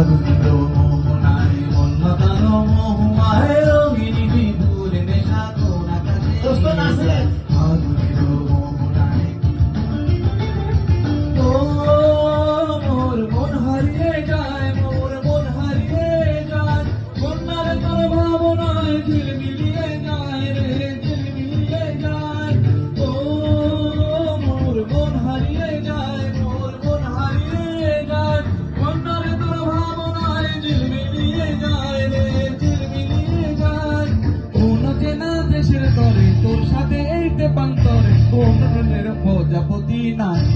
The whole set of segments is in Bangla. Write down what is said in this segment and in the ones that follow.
আগুনিত মোহনায় মন্মতানো মোহমায় Come and let a poja potina.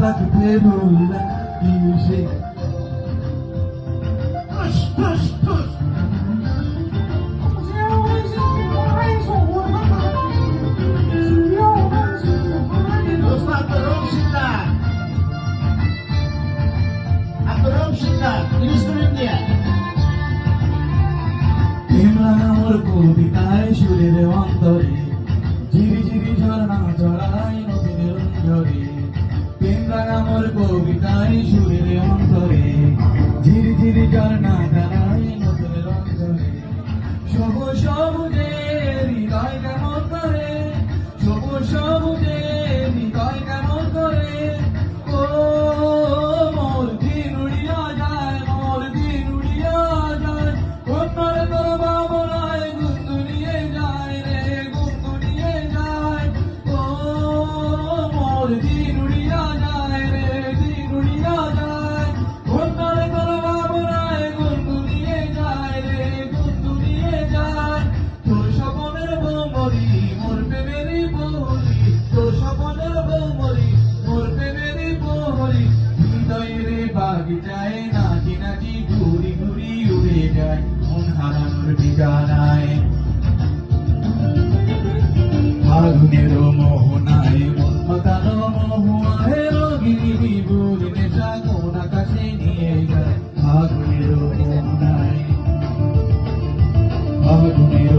start to play roulette music. Push, push, push. বৌমরি, মোর প্রেমেরই বৌরি তোর স্বপনের বৌমরি, মোর প্রেমেরই বৌমরি। হৃদয়ের বাগিচায় নাচি নাচি ঘুরি ঘুরি উড়ে যায়, মন হারানোর ঠিকানায়। ফাগুনের মোহনায়, মন মোহনায় নেশা কোন আকাশে নিয়ে যায়। ফাগুনের মোহনায় ফাগুনের